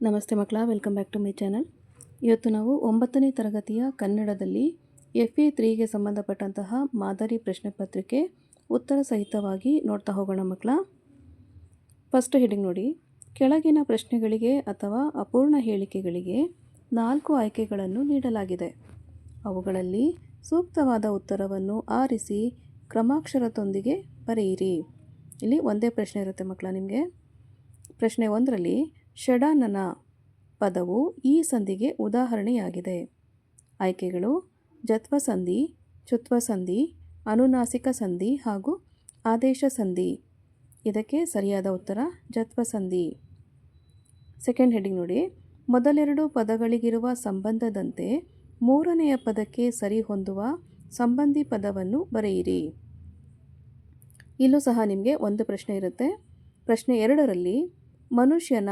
ನಮಸ್ತೆ ಮಕ್ಕಳ welcome back to my channel ಇವತ್ತು ನಾವು ಒಂಬತ್ತನೇ ತರಗತಿಯ ಕನ್ನಡದಲ್ಲಿ ಎಫ್ ಎ ತ್ರೀಗೆ ಸಂಬಂಧಪಟ್ಟಂತಹ ಮಾದರಿ ಪ್ರಶ್ನೆ ಪತ್ರಿಕೆ ಉತ್ತರ ಸಹಿತವಾಗಿ ನೋಡ್ತಾ ಹೋಗೋಣ ಮಕ್ಕಳ. ಫಸ್ಟ್ ಹೆಡಿಂಗ್ ನೋಡಿ. ಕೆಳಗಿನ ಪ್ರಶ್ನೆಗಳಿಗೆ ಅಥವಾ ಅಪೂರ್ಣ ಹೇಳಿಕೆಗಳಿಗೆ ನಾಲ್ಕು ಆಯ್ಕೆಗಳನ್ನು ನೀಡಲಾಗಿದೆ. ಅವುಗಳಲ್ಲಿ ಸೂಕ್ತವಾದ ಉತ್ತರವನ್ನು ಆರಿಸಿ ಕ್ರಮಾಕ್ಷರದೊಂದಿಗೆ ಬರೆಯಿರಿ. ಇಲ್ಲಿ ಒಂದೇ ಪ್ರಶ್ನೆ ಇರುತ್ತೆ ಮಕ್ಕಳ ನಿಮಗೆ. ಪ್ರಶ್ನೆ ಒಂದರಲ್ಲಿ ಷಡಾನನ ಪದವು ಈ ಸಂಧಿಗೆ ಉದಾಹರಣೆಯಾಗಿದೆ. ಆಯ್ಕೆಗಳು ಜತ್ವ ಸಂಧಿ ಚುತ್ವ ಸಂಧಿ ಅನುನಾಸಿಕ ಸಂಧಿ ಹಾಗೂ ಆದೇಶ ಸಂಧಿ. ಇದಕ್ಕೆ ಸರಿಯಾದ ಉತ್ತರ ಜತ್ವಸಂಧಿ. ಸೆಕೆಂಡ್ ಹೆಡಿಂಗ್ ನೋಡಿ. ಮೊದಲೆರಡು ಪದಗಳಿಗಿರುವ ಸಂಬಂಧದಂತೆ ಮೂರನೆಯ ಪದಕ್ಕೆ ಸರಿ ಹೊಂದುವ ಸಂಬಂಧಿ ಪದವನ್ನು ಬರೆಯಿರಿ. ಇಲ್ಲೂ ಸಹ ನಿಮಗೆ ಒಂದು ಪ್ರಶ್ನೆ ಇರುತ್ತೆ. ಪ್ರಶ್ನೆ ಎರಡರಲ್ಲಿ ಮನುಷ್ಯನ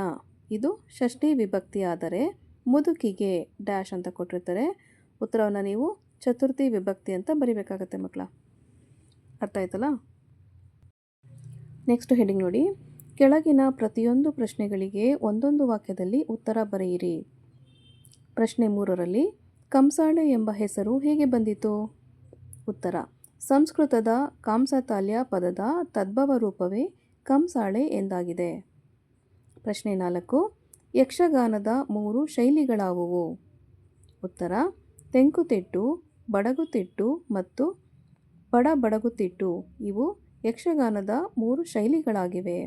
ಇದು ಷಷ್ಠಿ ವಿಭಕ್ತಿ ಆದರೆ ಮುದುಕಿಗೆ ಡ್ಯಾಶ್ ಅಂತ ಕೊಟ್ಟಿರ್ತಾರೆ. ಉತ್ತರವನ್ನು ನೀವು ಚತುರ್ಥಿ ವಿಭಕ್ತಿ ಅಂತ ಬರಿಬೇಕಾಗತ್ತೆ ಮಕ್ಕಳ. ಅರ್ಥ ಆಯ್ತಲ್ಲ? ನೆಕ್ಸ್ಟ್ ಹೆಡಿಂಗ್ ನೋಡಿ. ಕೆಳಗಿನ ಪ್ರತಿಯೊಂದು ಪ್ರಶ್ನೆಗಳಿಗೆ ಒಂದೊಂದು ವಾಕ್ಯದಲ್ಲಿ ಉತ್ತರ ಬರೆಯಿರಿ. ಪ್ರಶ್ನೆ ಮೂರರಲ್ಲಿ, ಕಂಸಾಳೆ ಎಂಬ ಹೆಸರು ಹೇಗೆ ಬಂದಿತು? ಉತ್ತರ, ಸಂಸ್ಕೃತದ ಕಾಂಸತಾಲ್ಯ ಪದದ ತದ್ಭವ ರೂಪವೇ ಕಂಸಾಳೆ ಎಂದಾಗಿದೆ. ಪ್ರಶ್ನೆ ನಾಲ್ಕು, ಯಕ್ಷಗಾನದ ಮೂರು ಶೈಲಿಗಳಾವುವು? ಉತ್ತರ, ತೆಂಕುತಿಟ್ಟು, ಬಡಗುತಿಟ್ಟು ಮತ್ತು ಬಡಬಡಗುತಿಟ್ಟು. ಇವು ಯಕ್ಷಗಾನದ ಮೂರು ಶೈಲಿಗಳಾಗಿವೆ.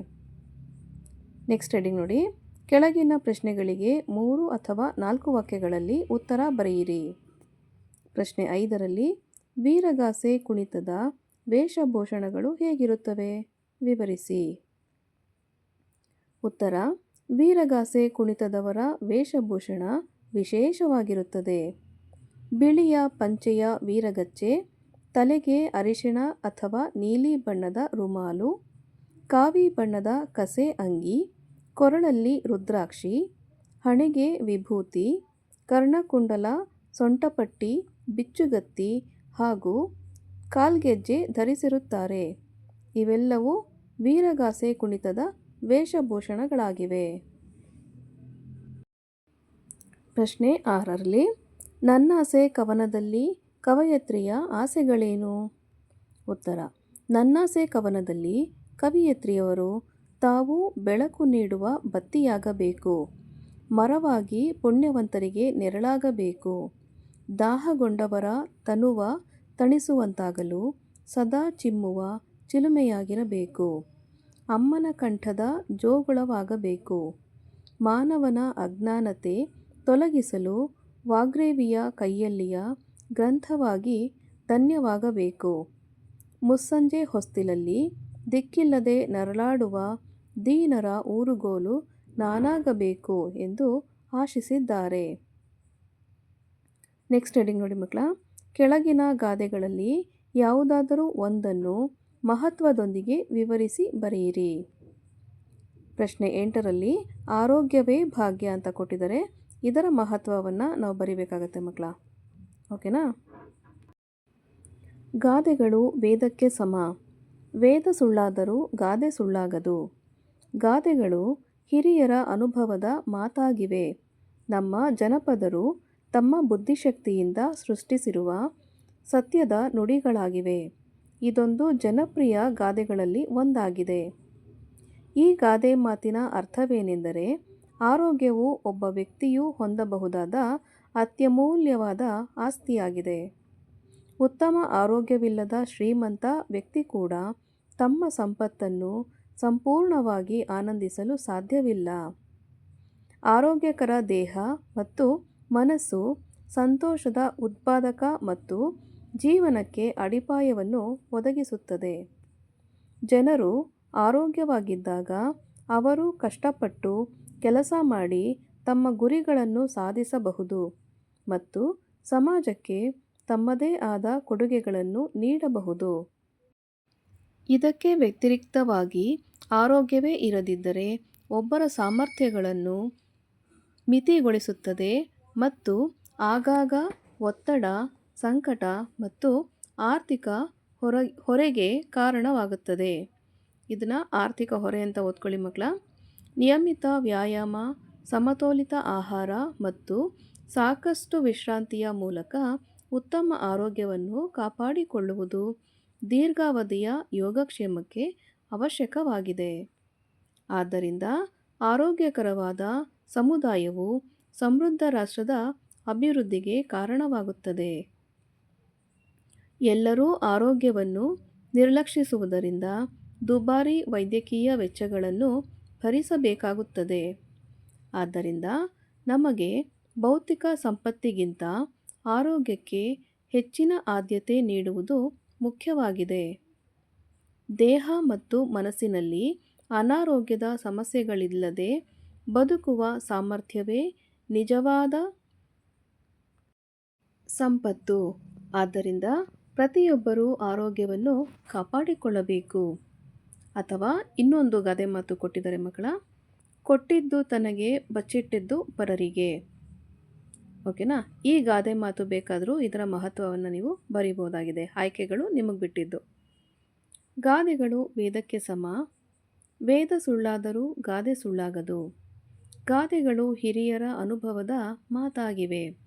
ನೆಕ್ಸ್ಟ್ ಹೆಡಿಂಗ್ ನೋಡಿ. ಕೆಳಗಿನ ಪ್ರಶ್ನೆಗಳಿಗೆ ಮೂರು ಅಥವಾ ನಾಲ್ಕು ವಾಕ್ಯಗಳಲ್ಲಿ ಉತ್ತರ ಬರೆಯಿರಿ. ಪ್ರಶ್ನೆ ಐದರಲ್ಲಿ, ವೀರಗಾಸೆ ಕುಣಿತದ ವೇಷಭೂಷಣಗಳು ಹೇಗಿರುತ್ತವೆ? ವಿವರಿಸಿ. ಉತ್ತರ, ವೀರಗಾಸೆ ಕುಣಿತದವರ ವೇಷಭೂಷಣ ವಿಶೇಷವಾಗಿರುತ್ತದೆ. ಬಿಳಿಯ ಪಂಚೆಯ ವೀರಗಚ್ಚೆ, ತಲೆಗೆ ಅರಿಶಿಣ ಅಥವಾ ನೀಲಿ ಬಣ್ಣದ ರುಮಾಲು, ಕಾವಿ ಬಣ್ಣದ ಕಸೆ ಅಂಗಿ, ಕೊರಳಲ್ಲಿ ರುದ್ರಾಕ್ಷಿ, ಹಣೆಗೆ ವಿಭೂತಿ, ಕರ್ಣಕುಂಡಲ, ಸೊಂಟಪಟ್ಟಿ, ಬಿಚ್ಚುಗತ್ತಿ ಹಾಗೂ ಕಾಲ್ಗೆಜ್ಜೆ ಧರಿಸಿರುತ್ತಾರೆ. ಇವೆಲ್ಲವೂ ವೀರಗಾಸೆ ಕುಣಿತದ ವೇಷಭೂಷಣಗಳಾಗಿವೆ. ಪ್ರಶ್ನೆ ಆರರಲ್ಲಿ ನನ್ನಾಸೆ ಕವನದಲ್ಲಿ ಕವಯತ್ರಿಯ ಆಸೆಗಳೇನು? ಉತ್ತರ ನನ್ನಾಸೆ ಕವನದಲ್ಲಿ ಕವಿಯತ್ರಿಯವರು ತಾವು ಬೆಳಕು ನೀಡುವ ಬತ್ತಿಯಾಗಬೇಕು, ಮರವಾಗಿ ಪುಣ್ಯವಂತರಿಗೆ ನೆರಳಾಗಬೇಕು, ದಾಹಗೊಂಡವರ ತನುವ ತಣಿಸುವಂತಾಗಲು ಸದಾ ಚಿಮ್ಮುವ ಚಿಲುಮೆಯಾಗಿರಬೇಕು. ಅಮ್ಮನ ಕಂಠದ ಜೋಗುಳವಾಗಬೇಕು. ಮಾನವನ ಅಜ್ಞಾನತೆ ತೊಲಗಿಸಲು ವಾಗ್ರೇವಿಯ ಕೈಯಲ್ಲಿಯ ಗ್ರಂಥವಾಗಿ ಧನ್ಯವಾಗಬೇಕು. ಮುಸ್ಸಂಜೆ ಹೊಸ್ತಿಲಲ್ಲಿ ದಿಕ್ಕಿಲ್ಲದೆ ನರಳಾಡುವ ದೀನರ ಊರುಗೋಲು ನಾನಾಗಬೇಕು ಎಂದು ಆಶಿಸಿದ್ದಾರೆ. ನೆಕ್ಸ್ಟ್ ಹೆಡಿಂಗ್ ನೋಡಿ ಮಕ್ಕಳ, ಕೆಳಗಿನ ಗಾದೆಗಳಲ್ಲಿ ಯಾವುದಾದರೂ ಒಂದನ್ನು ಮಹತ್ವದೊಂದಿಗೆ ವಿವರಿಸಿ ಬರೆಯಿರಿ. ಪ್ರಶ್ನೆ ಎಂಟರಲ್ಲಿ, ಆರೋಗ್ಯವೇ ಭಾಗ್ಯ ಅಂತ ಕೊಟ್ಟಿದ್ದಾರೆ. ಇದರ ಮಹತ್ವವನ್ನು ನಾವು ಬರಿಬೇಕಾಗತ್ತೆ ಮಕ್ಕಳ. ಓಕೆನಾ? ಗಾದೆಗಳು ವೇದಕ್ಕೆ ಸಮ. ವೇದ ಸುಳ್ಳಾದರೂ ಗಾದೆ ಸುಳ್ಳಾಗದು. ಗಾದೆಗಳು ಹಿರಿಯರ ಅನುಭವದ ಮಾತಾಗಿವೆ. ನಮ್ಮ ಜನಪದರು ತಮ್ಮ ಬುದ್ಧಿಶಕ್ತಿಯಿಂದ ಸೃಷ್ಟಿಸಿರುವ ಸತ್ಯದ ನುಡಿಗಳಾಗಿವೆ. ಇದೊಂದು ಜನಪ್ರಿಯ ಗಾದೆಗಳಲ್ಲಿ ಒಂದಾಗಿದೆ. ಈ ಗಾದೆ ಮಾತಿನ ಅರ್ಥವೇನೆಂದರೆ, ಆರೋಗ್ಯವು ಒಬ್ಬ ವ್ಯಕ್ತಿಯು ಹೊಂದಬಹುದಾದ ಅತ್ಯಮೂಲ್ಯವಾದ ಆಸ್ತಿಯಾಗಿದೆ. ಉತ್ತಮ ಆರೋಗ್ಯವಿಲ್ಲದ ಶ್ರೀಮಂತ ವ್ಯಕ್ತಿ ಕೂಡ ತಮ್ಮ ಸಂಪತ್ತನ್ನು ಸಂಪೂರ್ಣವಾಗಿ ಆನಂದಿಸಲು ಸಾಧ್ಯವಿಲ್ಲ. ಆರೋಗ್ಯಕರ ದೇಹ ಮತ್ತು ಮನಸ್ಸು, ಸಂತೋಷದ ಉತ್ಪಾದಕ ಮತ್ತು ಜೀವನಕ್ಕೆ ಅಡಿಪಾಯವನ್ನು ಒದಗಿಸುತ್ತದೆ. ಜನರು ಆರೋಗ್ಯವಾಗಿದ್ದಾಗ ಅವರು ಕಷ್ಟಪಟ್ಟು ಕೆಲಸ ಮಾಡಿ ತಮ್ಮ ಗುರಿಗಳನ್ನು ಸಾಧಿಸಬಹುದು ಮತ್ತು ಸಮಾಜಕ್ಕೆ ತಮ್ಮದೇ ಆದ ಕೊಡುಗೆಗಳನ್ನು ನೀಡಬಹುದು. ಇದಕ್ಕೆ ವ್ಯತಿರಿಕ್ತವಾಗಿ ಆರೋಗ್ಯವೇ ಇರದಿದ್ದರೆ ಒಬ್ಬರ ಸಾಮರ್ಥ್ಯಗಳನ್ನು ಮಿತಿಗೊಳಿಸುತ್ತದೆ ಮತ್ತು ಆಗಾಗ ಒತ್ತಡ ಸಂಕಟ ಮತ್ತು ಆರ್ಥಿಕ ಹೊರ, ಹೊರೆಗೆ ಕಾರಣವಾಗುತ್ತದೆ. ಇದನ್ನು ಆರ್ಥಿಕ ಹೊರೆ ಅಂತ ಓದ್ಕೊಳ್ಳಿ ಮಕ್ಕಳ ನಿಯಮಿತ ವ್ಯಾಯಾಮ, ಸಮತೋಲಿತ ಆಹಾರ ಮತ್ತು ಸಾಕಷ್ಟು ವಿಶ್ರಾಂತಿಯ ಮೂಲಕ ಉತ್ತಮ ಆರೋಗ್ಯವನ್ನು ಕಾಪಾಡಿಕೊಳ್ಳುವುದು ದೀರ್ಘಾವಧಿಯ ಯೋಗಕ್ಷೇಮಕ್ಕೆ ಅವಶ್ಯಕವಾಗಿದೆ. ಆದ್ದರಿಂದ ಆರೋಗ್ಯಕರವಾದ ಸಮುದಾಯವು ಸಮೃದ್ಧ ರಾಷ್ಟ್ರದ ಅಭಿವೃದ್ಧಿಗೆ ಕಾರಣವಾಗುತ್ತದೆ. ಎಲ್ಲರೂ ಆರೋಗ್ಯವನ್ನು ನಿರ್ಲಕ್ಷಿಸುವುದರಿಂದ ದುಬಾರಿ ವೈದ್ಯಕೀಯ ವೆಚ್ಚಗಳನ್ನು ಭರಿಸಬೇಕಾಗುತ್ತದೆ. ಆದ್ದರಿಂದ ನಮಗೆ ಭೌತಿಕ ಸಂಪತ್ತಿಗಿಂತ ಆರೋಗ್ಯಕ್ಕೆ ಹೆಚ್ಚಿನ ಆದ್ಯತೆ ನೀಡುವುದು ಮುಖ್ಯವಾಗಿದೆ. ದೇಹ ಮತ್ತು ಮನಸ್ಸಿನಲ್ಲಿ ಅನಾರೋಗ್ಯದ ಸಮಸ್ಯೆಗಳಿಲ್ಲದೆ ಬದುಕುವ ಸಾಮರ್ಥ್ಯವೇ ನಿಜವಾದ ಸಂಪತ್ತು. ಆದ್ದರಿಂದ ಪ್ರತಿಯೊಬ್ಬರೂ ಆರೋಗ್ಯವನ್ನು ಕಾಪಾಡಿಕೊಳ್ಳಬೇಕು. ಅಥವಾ ಇನ್ನೊಂದು ಗಾದೆ ಮಾತು ಕೊಟ್ಟಿದ್ದಾರೆ ಮಕ್ಕಳ, ಕೊಟ್ಟಿದ್ದು ತನಗೆ ಬಚ್ಚಿಟ್ಟಿದ್ದು ಪರರಿಗೆ. ಓಕೆನಾ? ಈ ಗಾದೆ ಮಾತು ಬೇಕಾದರೂ ಇದರ ಮಹತ್ವವನ್ನು ನೀವು ಬರೀಬೋದಾಗಿದೆ ಆಯ್ಕೆಗಳು ನಿಮಗೆ ಬಿಟ್ಟಿದ್ದು. ಗಾದೆಗಳು ವೇದಕ್ಕೆ ಸಮ. ವೇದ ಸುಳ್ಳಾದರೂ ಗಾದೆ ಸುಳ್ಳಾಗದು. ಗಾದೆಗಳು ಹಿರಿಯರ ಅನುಭವದ ಮಾತಾಗಿವೆ.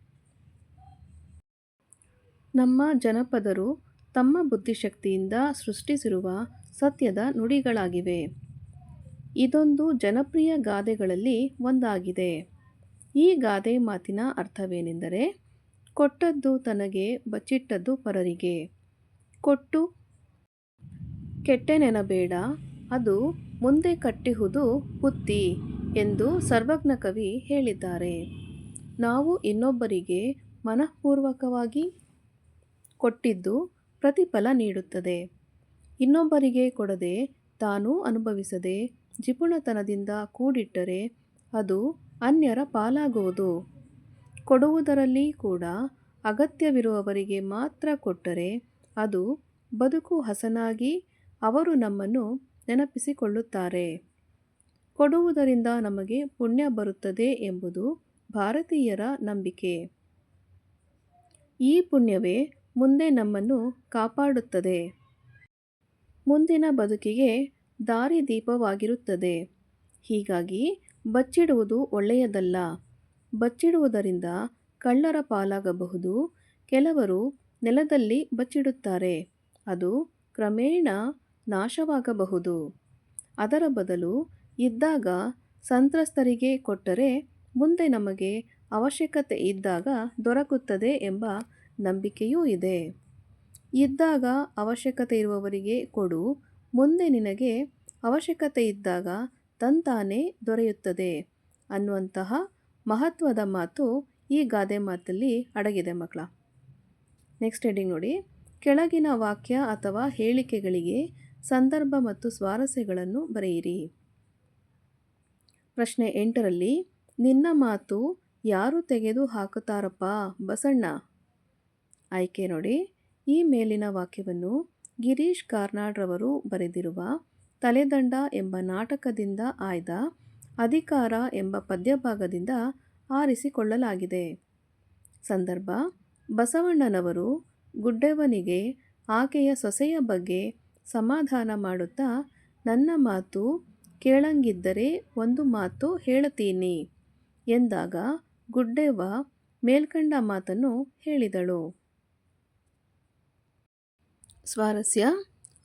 ನಮ್ಮ ಜನಪದರು ತಮ್ಮ ಬುದ್ಧಿಶಕ್ತಿಯಿಂದ ಸೃಷ್ಟಿಸಿರುವ ಸತ್ಯದ ನುಡಿಗಳಾಗಿವೆ. ಇದೊಂದು ಜನಪ್ರಿಯ ಗಾದೆಗಳಲ್ಲಿ ಒಂದಾಗಿದೆ. ಈ ಗಾದೆ ಮಾತಿನ ಅರ್ಥವೇನೆಂದರೆ, ಕೊಟ್ಟದ್ದು ತನಗೆ ಬಚ್ಚಿಟ್ಟದ್ದು ಪರರಿಗೆ. ಕೊಟ್ಟು ಕೆಟ್ಟೆನೆನಬೇಡ, ಅದು ಮುಂದೆ ಕಟ್ಟಿಹುದು ಬುತ್ತಿ ಎಂದು ಸರ್ವಜ್ಞ ಕವಿ ಹೇಳಿದ್ದಾರೆ. ನಾವು ಇನ್ನೊಬ್ಬರಿಗೆ ಮನಃಪೂರ್ವಕವಾಗಿ ಕೊಟ್ಟಿದ್ದು ಪ್ರತಿಫಲ ನೀಡುತ್ತದೆ. ಇನ್ನೊಬ್ಬರಿಗೆ ಕೊಡದೆ ತಾನು ಅನುಭವಿಸದೆ ಜಿಪುಣತನದಿಂದ ಕೂಡಿಟ್ಟರೆ ಅದು ಅನ್ಯರ ಪಾಲಾಗುವುದು. ಕೊಡುವುದರಲ್ಲಿ ಕೂಡ ಅಗತ್ಯವಿರುವವರಿಗೆ ಮಾತ್ರ ಕೊಟ್ಟರೆ ಅದು ಬದುಕು ಹಸನಾಗಿ ಅವರು ನಮ್ಮನ್ನು ನೆನಪಿಸಿಕೊಳ್ಳುತ್ತಾರೆ. ಕೊಡುವುದರಿಂದ ನಮಗೆ ಪುಣ್ಯ ಬರುತ್ತದೆ ಎಂಬುದು ಭಾರತೀಯರ ನಂಬಿಕೆ. ಈ ಪುಣ್ಯವೇ ಮುಂದೆ ನಮ್ಮನ್ನು ಕಾಪಾಡುತ್ತದೆ. ಮುಂದಿನ ಬದುಕಿಗೆ ದಾರಿದೀಪವಾಗಿರುತ್ತದೆ. ಹೀಗಾಗಿ ಬಚ್ಚಿಡುವುದು ಒಳ್ಳೆಯದಲ್ಲ. ಬಚ್ಚಿಡುವುದರಿಂದ ಕಳ್ಳರ ಪಾಲಾಗಬಹುದು. ಕೆಲವರು ನೆಲದಲ್ಲಿ ಬಚ್ಚಿಡುತ್ತಾರೆ. ಅದು ಕ್ರಮೇಣ ನಾಶವಾಗಬಹುದು. ಅದರ ಬದಲು ಇದ್ದಾಗ ಸಂತ್ರಸ್ತರಿಗೆ ಕೊಟ್ಟರೆ ಮುಂದೆ ನಮಗೆ ಅವಶ್ಯಕತೆ ಇದ್ದಾಗ ದೊರಕುತ್ತದೆ ಎಂಬ ನಂಬಿಕೆಯೂ ಇದೆ. ಇದ್ದಾಗ ಅವಶ್ಯಕತೆ ಇರುವವರಿಗೆ ಕೊಡು. ಮುಂದೆ ನಿನಗೆ ಅವಶ್ಯಕತೆ ಇದ್ದಾಗ ತಂತಾನೇ ದೊರೆಯುತ್ತದೆ. ಅನ್ನುವಂತಹ ಮಹತ್ವದ ಮಾತು ಈ ಗಾದೆ ಮಾತಲ್ಲಿ ಅಡಗಿದೆ ಮಕ್ಕಳ. ನೆಕ್ಸ್ಟ್ ಹೆಡಿಂಗ್ ನೋಡಿ. ಕೆಳಗಿನ ವಾಕ್ಯ ಅಥವಾ ಹೇಳಿಕೆಗಳಿಗೆ ಸಂದರ್ಭ ಮತ್ತು ಸ್ವಾರಸ್ಯಗಳನ್ನು ಬರೆಯಿರಿ. ಪ್ರಶ್ನೆ ಎಂಟರಲ್ಲಿ, ನಿನ್ನ ಮಾತು ಯಾರು ತೆಗೆದು ಹಾಕುತ್ತಾರಪ್ಪ ಬಸಣ್ಣ. ಆಯ್ಕೆ ನೋಡಿ. ಈ ಮೇಲಿನ ವಾಕ್ಯವನ್ನು ಗಿರೀಶ್ ಕಾರ್ನಾಡ್ರವರು ಬರೆದಿರುವ ತಲೆದಂಡ ಎಂಬ ನಾಟಕದಿಂದ ಆಯ್ದ ಅಧಿಕಾರ ಎಂಬ ಪದ್ಯಭಾಗದಿಂದ ಆರಿಸಿಕೊಳ್ಳಲಾಗಿದೆ. ಸಂದರ್ಭ, ಬಸವಣ್ಣನವರು ಗುಡ್ಡೆವನಿಗೆ ಆಕೆಯ ಸೊಸೆಯ ಬಗ್ಗೆ ಸಮಾಧಾನ ಮಾಡುತ್ತಾ, ನನ್ನ ಮಾತು ಕೇಳಂಗಿದ್ದರೆ ಒಂದು ಮಾತು ಹೇಳತೀನಿ ಎಂದಾಗ ಗುಡ್ಡೆವ್ವ ಮೇಲ್ಕಂಡ ಮಾತನ್ನು ಹೇಳಿದಳು. ಸ್ವಾರಸ್ಯ.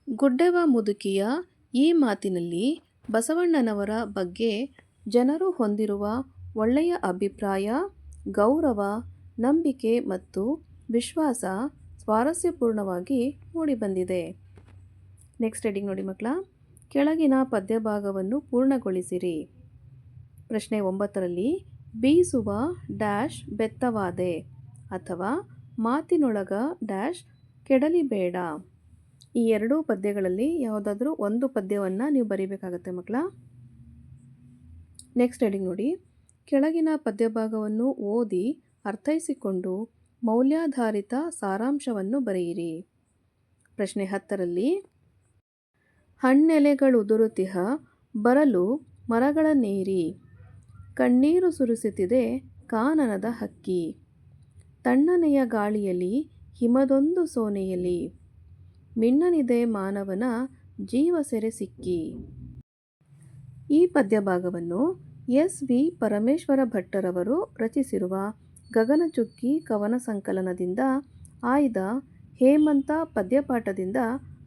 ಗುಡ್ಡವ ಮುದುಕಿಯ ಈ ಮಾತಿನಲ್ಲಿ ಬಸವಣ್ಣನವರ ಬಗ್ಗೆ ಜನರು ಹೊಂದಿರುವ ಒಳ್ಳೆಯ ಅಭಿಪ್ರಾಯ, ಗೌರವ, ನಂಬಿಕೆ ಮತ್ತು ವಿಶ್ವಾಸ ಸ್ವಾರಸ್ಯಪೂರ್ಣವಾಗಿ ಮೂಡಿಬಂದಿದೆ. ನೆಕ್ಸ್ಟ್ ರೆಡಿಂಗ್ ನೋಡಿ ಮಕ್ಕಳ, ಕೆಳಗಿನ ಪದ್ಯಭಾಗವನ್ನು ಪೂರ್ಣಗೊಳಿಸಿರಿ. ಪ್ರಶ್ನೆ ಒಂಬತ್ತರಲ್ಲಿ, ಬೀಸುವ ಡ್ಯಾಶ್ ಬೆತ್ತವಾದೆ ಅಥವಾ ಮಾತಿನೊಳಗ ಡ್ಯಾಶ್ ಕೆಡಲಿಬೇಡ. ಈ ಎರಡೂ ಪದ್ಯಗಳಲ್ಲಿ ಯಾವುದಾದ್ರೂ ಒಂದು ಪದ್ಯವನ್ನು ನೀವು ಬರೀಬೇಕಾಗತ್ತೆ ಮಕ್ಕಳ. ನೆಕ್ಸ್ಟ್ ಹೆಡಿಂಗ್ ನೋಡಿ. ಕೆಳಗಿನ ಪದ್ಯಭಾಗವನ್ನು ಓದಿ ಅರ್ಥೈಸಿಕೊಂಡು ಮೌಲ್ಯಾಧಾರಿತ ಸಾರಾಂಶವನ್ನು ಬರೆಯಿರಿ. ಪ್ರಶ್ನೆ ಹತ್ತರಲ್ಲಿ, ಹಣ್ಣೆಲೆಗಳುದುರುತಿಹ, ಬರಲು ಮರಗಳ ನೀರಿ, ಕಣ್ಣೀರು ಸುರಿಸುತ್ತಿದೆ ಕಾನನದ ಹಕ್ಕಿ, ತಣ್ಣನೆಯ ಗಾಳಿಯಲ್ಲಿ ಹಿಮದೊಂದು ಸೋನೆಯಲ್ಲಿ. ಮಿನ್ನನಿದೆ ಮಾನವನ ಜೀವ ಸೆರೆ ಸಿಕ್ಕಿ. ಈ ಪದ್ಯಭಾಗವನ್ನು ಎಸ್ ವಿ ಪರಮೇಶ್ವರ ಭಟ್ಟರವರು ರಚಿಸಿರುವ ಗಗನಚುಕ್ಕಿ ಕವನ ಸಂಕಲನದಿಂದ ಆಯ್ದ ಹೇಮಂತ ಪದ್ಯಪಾಠದಿಂದ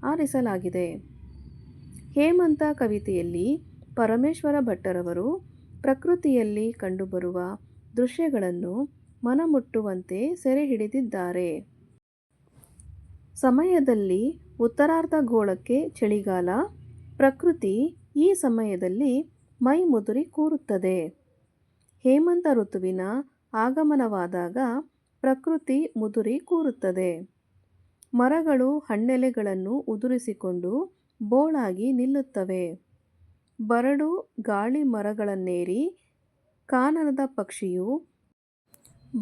ಆರಿಸಲಾಗಿದೆ. ಹೇಮಂತ ಕವಿತೆಯಲ್ಲಿ ಪರಮೇಶ್ವರ ಭಟ್ಟರವರು ಪ್ರಕೃತಿಯಲ್ಲಿ ಕಂಡುಬರುವ ದೃಶ್ಯಗಳನ್ನು ಮನಮುಟ್ಟುವಂತೆ ಸೆರೆ ಹಿಡಿದಿದ್ದಾರೆ. ಸಮಯದಲ್ಲಿ ಉತ್ತರಾರ್ಧಗೋಳಕ್ಕೆ ಚಳಿಗಾಲ, ಪ್ರಕೃತಿ ಈ ಸಮಯದಲ್ಲಿ ಮೈ ಮುದುರಿ ಕೂರುತ್ತದೆ. ಹೇಮಂತ ಋತುವಿನ ಆಗಮನವಾದಾಗ ಪ್ರಕೃತಿ ಮುದುರಿ ಕೂರುತ್ತದೆ. ಮರಗಳು ಹಣ್ಣೆಲೆಗಳನ್ನು ಉದುರಿಸಿಕೊಂಡು ಬೋಳಾಗಿ ನಿಲ್ಲುತ್ತವೆ. ಬರಡು ಗಾಳಿ ಮರಗಳನ್ನೇರಿ ಕಾನನದ ಪಕ್ಷಿಯು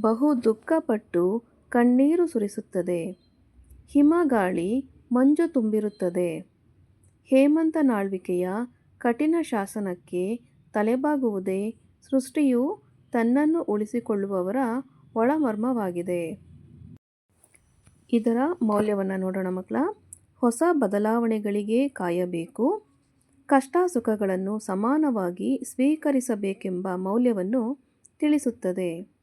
ಬಹು ದುಃಖಪಟ್ಟು ಕಣ್ಣೀರು ಸುರಿಸುತ್ತದೆ. ಹಿಮಗಾಳಿ ಮಂಜು ತುಂಬಿರುತ್ತದೆ. ಹೇಮಂತನಾಳ್ವಿಕೆಯ ಕಠಿಣ ಶಾಸನಕ್ಕೆ ತಲೆಬಾಗುವುದೇ ಸೃಷ್ಟಿಯು ತನ್ನನ್ನು ಉಳಿಸಿಕೊಳ್ಳುವವರ ಒಳಮರ್ಮವಾಗಿದೆ. ಇದರ ಮೌಲ್ಯವನ್ನು ನೋಡೋಣ ಮಕ್ಕಳ. ಹೊಸ ಬದಲಾವಣೆಗಳಿಗೆ ಕಾಯಬೇಕು. ಕಷ್ಟ ಸುಖಗಳನ್ನು ಸಮಾನವಾಗಿ ಸ್ವೀಕರಿಸಬೇಕೆಂಬ ಮೌಲ್ಯವನ್ನು ತಿಳಿಸುತ್ತದೆ.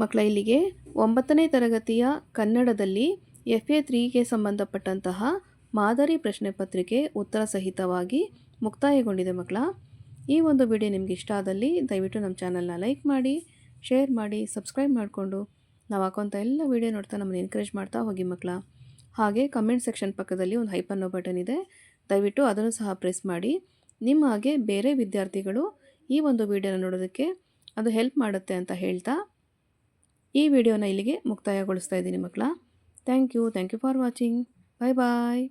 ಮಕ್ಕಳ ಇಲ್ಲಿಗೆ ಒಂಬತ್ತನೇ ತರಗತಿಯ ಕನ್ನಡದಲ್ಲಿ ಎಫ್ ಎ ತ್ರೀಗೆ ಸಂಬಂಧಪಟ್ಟಂತಹ ಮಾದರಿ ಪ್ರಶ್ನೆ ಪತ್ರಿಕೆ ಉತ್ತರ ಸಹಿತವಾಗಿ ಮುಕ್ತಾಯಗೊಂಡಿದೆ ಮಕ್ಕಳ. ಈ ಒಂದು ವಿಡಿಯೋ ನಿಮಗೆ ಇಷ್ಟ ಆದಲ್ಲಿ ದಯವಿಟ್ಟು ನಮ್ಮ ಚಾನಲ್ನ ಲೈಕ್ ಮಾಡಿ, ಶೇರ್ ಮಾಡಿ, ಸಬ್ಸ್ಕ್ರೈಬ್ ಮಾಡಿಕೊಂಡು. ನಾವು ಹಾಕೋಂಥ ಎಲ್ಲ ವೀಡಿಯೋ ನೋಡ್ತಾ ನಮ್ಮನ್ನು ಎನ್ಕರೇಜ್ ಮಾಡ್ತಾ ಹೋಗಿ ಮಕ್ಕಳ. ಹಾಗೆ ಕಮೆಂಟ್ ಸೆಕ್ಷನ್ ಪಕ್ಕದಲ್ಲಿ ಒಂದು ಹೈಪ್ ಅನ್ನೋ ಬಟನ್ ಇದೆ. ದಯವಿಟ್ಟು ಅದನ್ನು ಸಹ ಪ್ರೆಸ್ ಮಾಡಿ. ನಿಮ್ಮ ಹಾಗೆ ಬೇರೆ ವಿದ್ಯಾರ್ಥಿಗಳು ಈ ಒಂದು ವಿಡಿಯೋನ ನೋಡೋದಕ್ಕೆ ಅದು ಹೆಲ್ಪ್ ಮಾಡುತ್ತೆ ಅಂತ ಹೇಳ್ತಾ ಈ ವಿಡಿಯೋನ ಇಲ್ಲಿಗೆ ಮುಕ್ತಾಯಗೊಳಿಸ್ತಾ ಇದ್ದೀನಿ ಮಕ್ಕಳ. Thank you thank you for watching bye bye